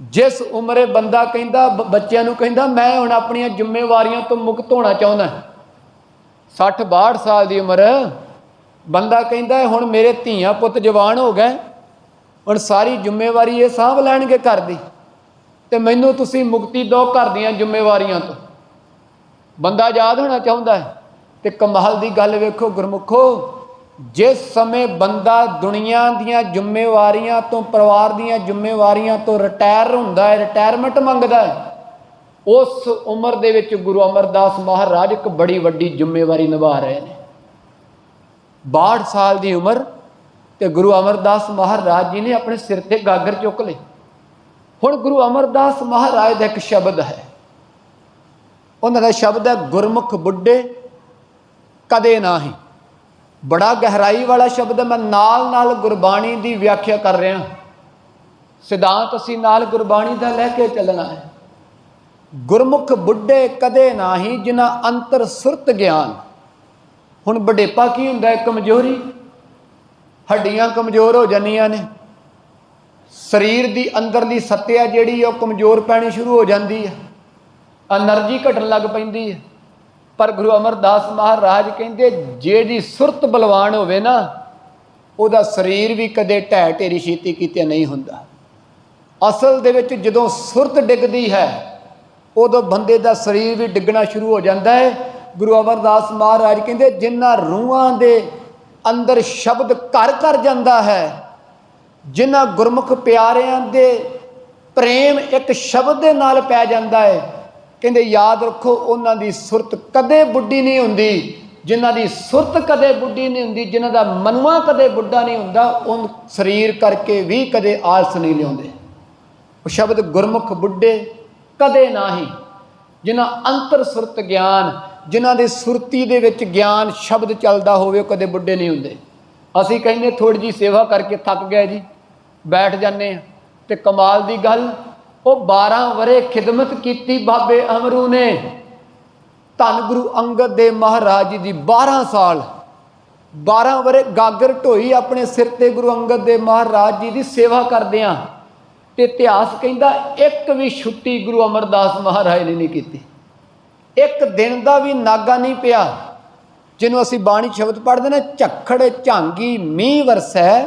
ਜਿਸ ਉਮਰੇ ਬੰਦਾ ਕਹਿੰਦਾ, ਬ- ਬੱਚਿਆਂ ਨੂੰ ਕਹਿੰਦਾ, ਮੈਂ ਹੁਣ ਆਪਣੀਆਂ ਜ਼ਿੰਮੇਵਾਰੀਆਂ ਤੋਂ ਮੁਕਤ ਹੋਣਾ ਚਾਹੁੰਦਾ 60 62 ਸਾਲ ਦੀ ਉਮਰ, ਬੰਦਾ ਕਹਿੰਦਾ, ਹੁਣ ਮੇਰੇ ਧੀਆਂ ਪੁੱਤ ਜਵਾਨ ਹੋ ਗਏ, ਹੁਣ ਸਾਰੀ ਜ਼ਿੰਮੇਵਾਰੀ ਇਹ ਸਾਂਭ ਲੈਣਗੇ ਘਰ ਦੀ। ਤੇ ਮੈਨੂੰ ਤੁਸੀਂ ਮੁਕਤੀ ਦਿਓ ਘਰ ਦੀਆਂ ਜ਼ਿੰਮੇਵਾਰੀਆਂ ਤੋਂ। ਬੰਦਾ ਆਜ਼ਾਦ ਹੋਣਾ ਚਾਹੁੰਦਾ ਹੈ। ਤੇ ਕਮਾਲ ਦੀ ਗੱਲ ਵੇਖੋ, ਗੁਰਮੁਖੋ ਜਿਸ ਸਮੇਂ ਬੰਦਾ ਦੁਨੀਆ ਦੀਆਂ ਜ਼ਿੰਮੇਵਾਰੀਆਂ ਤੋਂ, ਪਰਿਵਾਰ ਦੀਆਂ ਜ਼ਿੰਮੇਵਾਰੀਆਂ ਤੋਂ ਰਿਟਾਇਰ ਹੁੰਦਾ ਹੈ ਰਿਟਾਇਰਮੈਂਟ ਮੰਗਦਾ ਹੈ, ਉਸ ਉਮਰ ਦੇ ਵਿੱਚ ਗੁਰੂ ਅਮਰਦਾਸ ਮਹਾਰਾਜ ਇੱਕ ਬੜੀ ਵੱਡੀ ਜ਼ਿੰਮੇਵਾਰੀ ਨਿਭਾ ਰਹੇ ਨੇ। 62 ਸਾਲ ਦੀ ਉਮਰ ਤੇ ਗੁਰੂ ਅਮਰਦਾਸ ਮਹਾਰਾਜ ਜੀ ਨੇ ਆਪਣੇ ਸਿਰ ਤੇ ਗਾਗਰ ਚੁੱਕ ਲਈ ਹੁਣ ਗੁਰੂ ਅਮਰਦਾਸ ਮਹਾਰਾਜ ਦਾ ਇੱਕ ਸ਼ਬਦ ਹੈ। ਉਹਨਾਂ ਦਾ ਸ਼ਬਦ ਹੈ, ਗੁਰਮੁਖ ਬੁੱਢੇ ਕਦੇ ਨਾ ਹੀ ਬੜਾ ਗਹਿਰਾਈ ਵਾਲਾ ਸ਼ਬਦ ਮੈਂ ਨਾਲ-ਨਾਲ ਗੁਰਬਾਣੀ ਦੀ ਵਿਆਖਿਆ ਕਰ ਰਿਹਾ ਸਿਧਾਂਤ ਅਸੀਂ ਨਾਲ ਗੁਰਬਾਣੀ ਦਾ ਲੈ ਕੇ ਚੱਲਣਾ ਹੈ। ਗੁਰਮੁਖ ਬੁੱਢੇ ਕਦੇ ਨਾਹੀ ਜਿਨ੍ਹਾਂ ਅੰਤਰ ਸੁਰਤ ਗਿਆਨ। ਹੁਣ ਬਡੇਪਾ ਕੀ ਹੁੰਦਾ ਹੈ? ਕਮਜ਼ੋਰੀ। ਹੱਡੀਆਂ ਕਮਜ਼ੋਰ ਹੋ ਜਾਂਦੀਆਂ ਨੇ। ਸਰੀਰ ਦੀ ਅੰਦਰਲੀ ਸੱਤਿਆ ਜਿਹੜੀ ਉਹ ਕਮਜ਼ੋਰ ਪੈਣੀ ਸ਼ੁਰੂ ਹੋ ਜਾਂਦੀ ਹੈ ਐਨਰਜੀ ਘਟਣ ਲੱਗ ਪੈਂਦੀ ਹੈ ਪਰ ਗੁਰੂ ਅਮਰਦਾਸ ਮਹਾਰਾਜ ਕਹਿੰਦੇ ਜਿਹੜੀ ਸੁਰਤ ਬਲਵਾਨ ਹੋਵੇ ਨਾ, ਉਹਦਾ ਸਰੀਰ ਵੀ ਕਦੇ ਢਹਿ ਢੇਰੀ ਛੇਤੀ ਕੀਤੇ ਨਹੀਂ ਹੁੰਦਾ। ਅਸਲ ਦੇ ਵਿੱਚ ਜਦੋਂ ਸੁਰਤ ਡਿੱਗਦੀ ਹੈ, ਉਦੋਂ ਬੰਦੇ ਦਾ ਸਰੀਰ ਵੀ ਡਿੱਗਣਾ ਸ਼ੁਰੂ ਹੋ ਜਾਂਦਾ ਹੈ। ਗੁਰੂ ਅਮਰਦਾਸ ਮਹਾਰਾਜ ਕਹਿੰਦੇ ਜਿਨ੍ਹਾਂ ਰੂਹਾਂ ਦੇ ਅੰਦਰ ਸ਼ਬਦ ਘਰ ਘਰ ਜਾਂਦਾ ਹੈ ਜਿਨ੍ਹਾਂ ਗੁਰਮੁਖ ਪਿਆਰਿਆਂ ਦੇ ਪ੍ਰੇਮ ਇੱਕ ਸ਼ਬਦ ਦੇ ਨਾਲ ਪੈ ਜਾਂਦਾ ਹੈ ਕਹਿੰਦੇ, ਯਾਦ ਰੱਖੋ, ਉਹਨਾਂ ਦੀ ਸੁਰਤ ਕਦੇ ਬੁੱਢੀ ਨਹੀਂ ਹੁੰਦੀ। ਜਿਨ੍ਹਾਂ ਦੀ ਸੁਰਤ ਕਦੇ ਬੁੱਢੀ ਨਹੀਂ ਹੁੰਦੀ, ਜਿਨ੍ਹਾਂ ਦਾ ਮਨਵਾ ਕਦੇ ਬੁੱਢਾ ਨਹੀਂ ਹੁੰਦਾ ਉਹ ਸਰੀਰ ਕਰਕੇ ਵੀ ਕਦੇ ਆਲਸ ਨਹੀਂ ਲਿਆਉਂਦੇ। ਉਹ ਸ਼ਬਦ ਗੁਰਮੁਖ ਬੁੱਢੇ ਕਦੇ ਨਾਹੀ। ਜਿਨ੍ਹਾਂ ਅੰਤਰ ਸੁਰਤ ਗਿਆਨ, ਜਿਨ੍ਹਾਂ ਦੇ ਸੁਰਤੀ ਦੇ ਵਿੱਚ ਗਿਆਨ ਸ਼ਬਦ ਚੱਲਦਾ ਹੋਵੇ, ਉਹ ਕਦੇ ਬੁੱਢੇ ਨਹੀਂ ਹੁੰਦੇ। ਅਸੀਂ ਕਹਿੰਦੇ ਥੋੜੀ ਜੀ ਸੇਵਾ ਕਰਕੇ ਥੱਕ ਗਏ ਜੀ। ਬੈਠ ਜਾਂਦੇ ਆ ਤੇ ਕਮਾਲ ਦੀ ਗੱਲ ਉਹ 12 ਵਰੇ ਖਿਦਮਤ ਕੀਤੀ ਬਾਬੇ ਅਮਰੂ ਨੇ। ਧੰਨ ਗੁਰੂ ਅੰਗਦ ਦੇ ਮਹਾਰਾਜ ਜੀ ਦੀ 12 ਸਾਲ। 12 ਵਰੇ ਗਾਗਰ ਢੋਈ ਆਪਣੇ ਸਿਰ ਤੇ ਗੁਰੂ ਅੰਗਦ ਦੇ ਮਹਾਰਾਜ ਜੀ ਦੀ ਸੇਵਾ ਕਰਦੇ ਕਰਦਿਆਂ ਤੇ ਇਤਿਹਾਸ ਕਹਿੰਦਾ ਇੱਕ ਵੀ ਛੁੱਟੀ ਗੁਰੂ ਅਮਰਦਾਸ ਮਹਾਰਾਜ ਨੇ ਨਹੀਂ ਕੀਤੀ। ਇੱਕ ਦਿਨ ਦਾ ਵੀ ਨਾਗਾ ਨਹੀਂ ਪਿਆ। ਜਿਹਨੂੰ ਅਸੀਂ ਬਾਣੀ ਸ਼ਬਦ ਪੜ੍ਹਦੇ ਨੇ, ਝੱਖੜ ਝਾਂਗੀ ਮੀਂਹ ਵਰਸੈ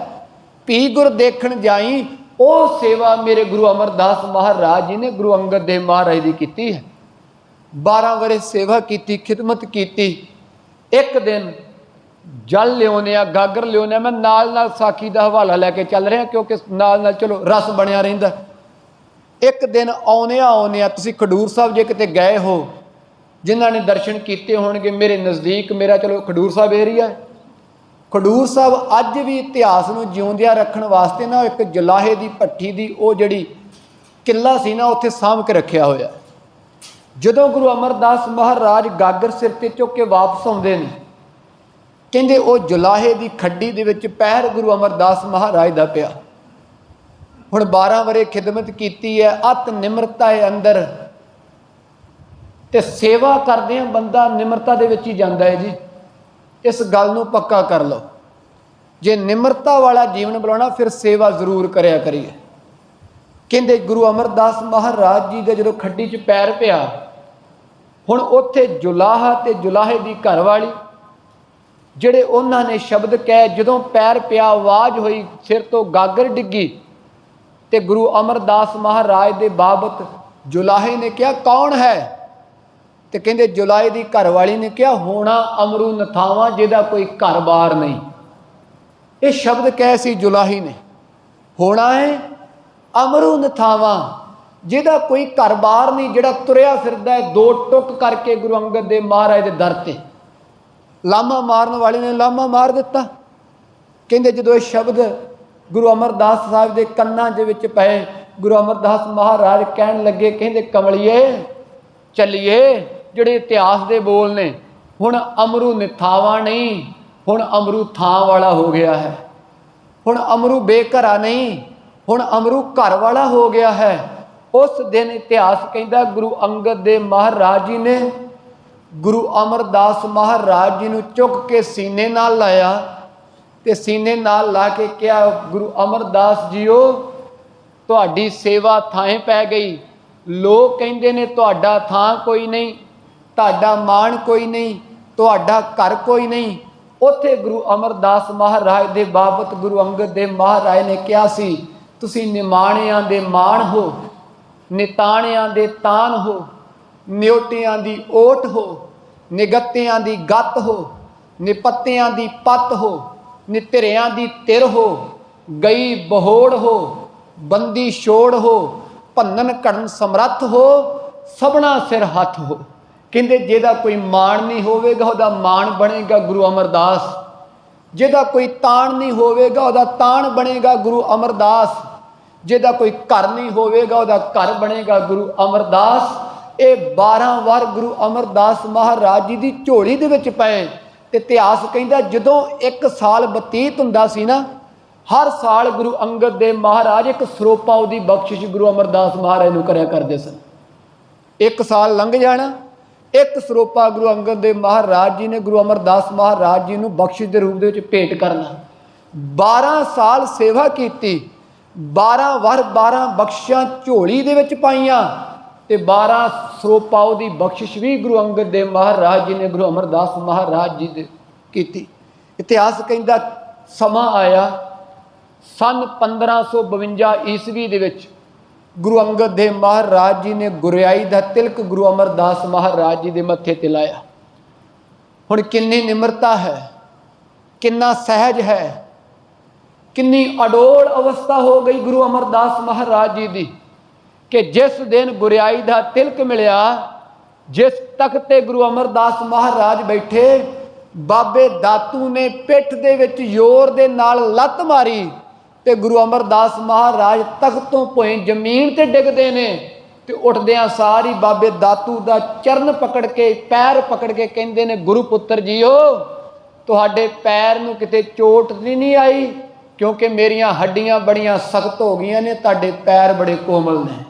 ਪੀ ਗੁਰ ਦੇਖਣ ਜਾਈ ਉਹ ਸੇਵਾ ਮੇਰੇ ਗੁਰੂ ਅਮਰਦਾਸ ਮਹਾਰਾਜ ਜੀ ਨੇ ਗੁਰੂ ਅੰਗਦ ਦੇਵ ਮਹਾਰਾਜ ਦੀ ਕੀਤੀ ਹੈ। 12 ਵਰੇ ਸੇਵਾ ਕੀਤੀ, ਖਿਦਮਤ ਕੀਤੀ। ਇੱਕ ਦਿਨ ਜਲ ਲਿਆਉਂਦੇ ਆ ਗਾਗਰ ਲਿਆਉਂਦੇ ਆ ਮੈਂ ਨਾਲ ਨਾਲ ਸਾਖੀ ਦਾ ਹਵਾਲਾ ਲੈ ਕੇ ਚੱਲ ਰਿਹਾ ਕਿਉਂਕਿ ਨਾਲ ਨਾਲ ਚਲੋ ਰਸ ਬਣਿਆ ਰਹਿੰਦਾ। ਇੱਕ ਦਿਨ ਆਉਨੇ ਆਉਨੇ ਆ ਤੁਸੀਂ ਖਡੂਰ ਸਾਹਿਬ ਜੇ ਕਿਤੇ ਗਏ ਹੋ, ਜਿਨ੍ਹਾਂ ਨੇ ਦਰਸ਼ਨ ਕੀਤੇ ਹੋਣਗੇ ਮੇਰੇ ਨਜ਼ਦੀਕ, ਮੇਰਾ ਚਲੋ ਖਡੂਰ ਸਾਹਿਬ ਏਰੀਆ ਹੈ। ਖਡੂਰ ਸਾਹਿਬ ਅੱਜ ਵੀ ਇਤਿਹਾਸ ਨੂੰ ਜਿਉਂਦਿਆਂ ਰੱਖਣ ਵਾਸਤੇ ਨਾ ਇੱਕ ਜਲਾਹੇ ਦੀ ਭੱਠੀ ਦੀ ਉਹ ਜਿਹੜੀ ਕਿੱਲਾ ਸੀ ਨਾ, ਉੱਥੇ ਸਾਂਭ ਕੇ ਰੱਖਿਆ ਹੋਇਆ ਜਦੋਂ ਗੁਰੂ ਅਮਰਦਾਸ ਮਹਾਰਾਜ ਗਾਗਰ ਸਿਰ ਤੇ ਚੁੱਕ ਕੇ ਵਾਪਸ ਆਉਂਦੇ ਨੇ, ਕਹਿੰਦੇ ਉਹ ਜੁਲਾਹੇ ਦੀ ਖੱਡੀ ਦੇ ਵਿੱਚ ਪੈਰ ਗੁਰੂ ਅਮਰਦਾਸ ਮਹਾਰਾਜ ਦਾ ਪਿਆ। ਹੁਣ 12 ਵਰੇ ਖਿਦਮਤ ਕੀਤੀ ਹੈ, ਅਤ ਨਿਮਰਤਾ ਹੈ ਅੰਦਰ। ਤੇ ਸੇਵਾ ਕਰਦੇ ਆ ਬੰਦਾ, ਨਿਮਰਤਾ ਦੇ ਵਿੱਚ ਹੀ ਜਾਂਦਾ ਹੈ ਜੀ। ਇਸ ਗੱਲ ਨੂੰ ਪੱਕਾ ਕਰ ਲਓ। ਜੇ ਨਿਮਰਤਾ ਵਾਲਾ ਜੀਵਨ ਬਣਾਉਣਾ, ਫਿਰ ਸੇਵਾ ਜ਼ਰੂਰ ਕਰਿਆ ਕਰੀਏ। ਕਹਿੰਦੇ ਗੁਰੂ ਅਮਰਦਾਸ ਮਹਾਰਾਜ ਜੀ ਦੇ ਜਦੋਂ ਖੱਡੀ 'ਚ ਪੈਰ ਪਿਆ, ਹੁਣ ਉੱਥੇ ਜੁਲਾਹਾ ਤੇ ਜੁਲਾਹੇ ਦੀ ਘਰਵਾਲੀ, ਜਿਹੜੇ ਉਹਨਾਂ ਨੇ ਸ਼ਬਦ ਕਹਿ, ਜਦੋਂ ਪੈਰ ਪਿਆ, ਆਵਾਜ਼ ਹੋਈ, ਸਿਰ ਤੋਂ ਗਾਗਰ ਡਿੱਗੀ, ਤੇ ਗੁਰੂ ਅਮਰਦਾਸ ਮਹਾਰਾਜ ਦੇ ਬਾਬਤ ਜੁਲਾਹੇ ਨੇ ਕਿਹਾ, ਕੌਣ ਹੈ? ਤੇ ਕਹਿੰਦੇ ਜੁਲਾਈ ਦੀ ਘਰਵਾਲੀ ਨੇ ਕਿਹਾ, ਹੋਣਾ ਅਮਰੂ ਨਥਾਵਾਂ, ਜਿਹਦਾ ਕੋਈ ਘਰ-ਬਾਰ ਨਹੀਂ। ਇਹ ਸ਼ਬਦ ਕਹਿ ਸੀ ਜੁਲਾਹੀ ਨੇ। ਹੋਣਾ ਹੈ ਅਮਰੂ ਨਥਾਵਾਂ, ਜਿਹਦਾ ਕੋਈ ਘਰ-ਬਾਰ ਨਹੀਂ, ਜਿਹੜਾ ਤੁਰਿਆ ਫਿਰਦਾ ਹੈ, ਦੋ ਟੁੱਕ ਕਰਕੇ ਗੁਰੂ ਅੰਗਦ ਦੇ ਮਹਾਰਾਜ ਦੇ ਦਰ ਤੇ। ਲਾਮਾ ਮਾਰਨ ਵਾਲੇ ਨੇ ਲਾਮਾ ਮਾਰ ਦਿੱਤਾ। ਕਹਿੰਦੇ ਜਦੋਂ ਇਹ ਸ਼ਬਦ ਗੁਰੂ ਅਮਰਦਾਸ ਸਾਹਿਬ ਦੇ ਕੰਨਾਂ ਦੇ ਵਿੱਚ ਪਏ, ਗੁਰੂ ਅਮਰਦਾਸ ਮਹਾਰਾਜ ਕਹਿਣ ਲੱਗੇ, ਕਹਿੰਦੇ, ਕਮਲਿਏ, ਚੱਲੀਏ। ਜਿਹੜੇ ਇਤਿਹਾਸ ਦੇ ਬੋਲ ਨੇ, ਹੁਣ ਅਮਰੂ ਨਿਥਾਵਾ ਨਹੀਂ, ਹੁਣ ਅਮਰੂ ਥਾਂ ਵਾਲਾ ਹੋ ਗਿਆ ਹੈ। ਹੁਣ ਅਮਰੂ ਬੇਘਰਾ ਨਹੀਂ, ਹੁਣ ਅਮਰੂ ਘਰ ਵਾਲਾ ਹੋ ਗਿਆ ਹੈ। ਉਸ ਦਿਨ ਇਤਿਹਾਸ ਕਹਿੰਦਾ, ਗੁਰੂ ਅੰਗਦ ਦੇ ਮਹਾਰਾਜ ਜੀ ਨੇ ਗੁਰੂ ਅਮਰਦਾਸ ਮਹਾਰਾਜ ਜੀ ਨੂੰ ਚੁੱਕ ਕੇ ਸੀਨੇ ਨਾਲ ਲਾਇਆ ਤੇ ਸੀਨੇ ਨਾਲ ਲਾ ਕੇ ਕਿਹਾ, ਗੁਰੂ ਅਮਰਦਾਸ ਜੀਓ, ਤੁਹਾਡੀ ਸੇਵਾ ਥਾਂ ਪੈ ਗਈ। ਲੋਕ ਕਹਿੰਦੇ ਨੇ, ਤੁਹਾਡਾ ਥਾਂ ਕੋਈ ਨਹੀਂ। ਤੁਹਾਡਾ ਮਾਣ ਕੋਈ ਨਹੀਂ, ਤੁਹਾਡਾ ਘਰ ਕੋਈ ਨਹੀਂ। ਉੱਥੇ ਗੁਰੂ ਅਮਰਦਾਸ ਮਹਾਰਾਜ ਦੇ ਬਾਬਤ ਗੁਰੂ ਅੰਗਦ ਦੇਵ ਮਹਾਰਾਜ ਨੇ ਕਿਹਾ ਸੀ, ਤੁਸੀਂ ਨਿਮਾਣਿਆਂ ਦੇ ਮਾਣ ਹੋ, ਨਿਤਾਣਿਆਂ ਦੇ ਤਾਨ ਹੋ, ਨਿਉਟਿਆਂ ਦੀ ਓਟ ਹੋ, ਨਿਗੱਤਿਆਂ ਦੀ ਗੱਤ ਹੋ, ਨਿਪੱਤਿਆਂ ਦੀ ਪੱਤ ਹੋ, ਨਿਤਰਿਆਂ ਦੀ ਤਿਰ ਹੋ, ਗਈ ਬਹੋੜ ਹੋ, ਬੰਦੀ ਛੋੜ ਹੋ, ਭੰਨਨ ਕਰਨ ਸਮਰੱਥ ਹੋ, ਸਭਨਾ ਸਿਰ ਹੱਥ ਹੋ। ਕਹਿੰਦੇ ਜਿਹਦਾ ਕੋਈ ਮਾਣ ਨਹੀਂ ਹੋਵੇਗਾ, ਉਹਦਾ ਮਾਣ ਬਣੇਗਾ ਗੁਰੂ ਅਮਰਦਾਸ। ਜਿਹਦਾ ਕੋਈ ਤਾਣ ਨਹੀਂ ਹੋਵੇਗਾ, ਉਹਦਾ ਤਾਣ ਬਣੇਗਾ ਗੁਰੂ ਅਮਰਦਾਸ। ਜਿਹਦਾ ਕੋਈ ਘਰ ਨਹੀਂ ਹੋਵੇਗਾ, ਉਹਦਾ ਘਰ ਬਣੇਗਾ ਗੁਰੂ ਅਮਰਦਾਸ। ਇਹ 12 ਵਾਰ ਗੁਰੂ ਅਮਰਦਾਸ ਮਹਾਰਾਜ ਜੀ ਦੀ ਝੋਲੀ ਦੇ ਵਿੱਚ ਪਏ। ਤੇ ਇਤਿਹਾਸ ਕਹਿੰਦਾ ਜਦੋਂ ਇੱਕ ਸਾਲ ਬਤੀਤ ਹੁੰਦਾ ਸੀ ਨਾ, ਹਰ ਸਾਲ ਗੁਰੂ ਅੰਗਦ ਦੇਵ ਮਹਾਰਾਜ ਇੱਕ ਸਰੋਪਾ ਉਹਦੀ ਬਖਸ਼ਿਸ਼ ਗੁਰੂ ਅਮਰਦਾਸ ਮਹਾਰਾਜ ਨੂੰ ਕਰਿਆ ਕਰਦੇ ਸਨ। ਇੱਕ ਸਾਲ ਲੰਘ ਜਾਣਾ ਇੱਕ ਸਰੋਪਾ ਗੁਰੂ ਅੰਗਦ ਦੇਵ ਮਹਾਰਾਜ ਜੀ ਨੇ ਗੁਰੂ ਅਮਰਦਾਸ ਮਹਾਰਾਜ ਜੀ ਨੂੰ ਬਖਸ਼ਿਸ਼ ਦੇ ਰੂਪ ਦੇ ਵਿੱਚ ਭੇਟ ਕਰਨਾ। 12 ਸਾਲ ਸੇਵਾ ਕੀਤੀ 12 ਵਰ 12 ਬਖਸ਼ਾਂ ਝੋਲੀ ਦੇ ਵਿੱਚ ਪਾਈਆਂ ਤੇ 12 ਸਰੋਪਾ ਉਹਦੀ ਬਖਸ਼ਿਸ਼ ਵੀ ਗੁਰੂ ਅੰਗਦ ਦੇਵ ਮਹਾਰਾਜ ਜੀ ਨੇ ਗੁਰੂ ਅਮਰਦਾਸ ਮਹਾਰਾਜ ਜੀ ਦੇ ਕੀਤੀ। ਇਤਿਹਾਸ ਕਹਿੰਦਾ, ਸਮਾਂ ਆਇਆ, ਸਨ 1552 ਈਸਵੀ ਦੇ ਵਿੱਚ ਗੁਰੂ ਅੰਗਦ ਦੇਵ ਮਹਾਰਾਜ ਜੀ ਨੇ ਗੁਰਿਆਈ ਦਾ ਤਿਲਕ ਗੁਰੂ ਅਮਰਦਾਸ ਮਹਾਰਾਜ ਜੀ ਦੇ ਮੱਥੇ ਤੇ ਲਾਇਆ। ਹੁਣ ਕਿੰਨੀ ਨਿਮਰਤਾ ਹੈ, ਕਿੰਨਾ ਸਹਿਜ ਹੈ, ਕਿੰਨੀ ਅਡੋਲ ਅਵਸਥਾ ਹੋ ਗਈ ਗੁਰੂ ਅਮਰਦਾਸ ਮਹਾਰਾਜ ਜੀ ਦੀ ਕਿ ਜਿਸ ਦਿਨ ਗੁਰਿਆਈ ਦਾ ਤਿਲਕ ਮਿਲਿਆ, ਜਿਸ ਤਖਤ ਤੇ ਗੁਰੂ ਅਮਰਦਾਸ ਮਹਾਰਾਜ ਬੈਠੇ, ਬਾਬੇ ਦਾਤੂ ਨੇ ਪਿੱਠ ਦੇ ਵਿੱਚ ਜ਼ੋਰ ਦੇ ਨਾਲ ਲੱਤ ਮਾਰੀ ਤੇ ਗੁਰੂ ਅਮਰਦਾਸ ਮਹਾਰਾਜ ਤਖਤ ਤੋਂ ਭੋਏ ਜ਼ਮੀਨ ਤੇ ਡਿੱਗਦੇ ਨੇ ਤੇ ਉੱਠਦਿਆਂ ਸਾਰੀ ਬਾਬੇ ਦਾਤੂ ਦਾ ਚਰਨ ਪਕੜ ਕੇ, ਪੈਰ ਪਕੜ ਕੇ ਕਹਿੰਦੇ ਨੇ, ਗੁਰੂ ਪੁੱਤਰ ਜੀਓ, ਤੁਹਾਡੇ ਪੈਰ ਨੂੰ ਕਿਤੇ ਚੋਟ ਨਹੀਂ ਨਹੀਂ ਆਈ? ਕਿਉਂਕਿ ਮੇਰੀਆਂ ਹੱਡੀਆਂ ਬੜੀਆਂ ਸਖਤ ਹੋ ਗਈਆਂ ਨੇ, ਤੁਹਾਡੇ ਪੈਰ ਬੜੇ ਕੋਮਲ ਨੇ।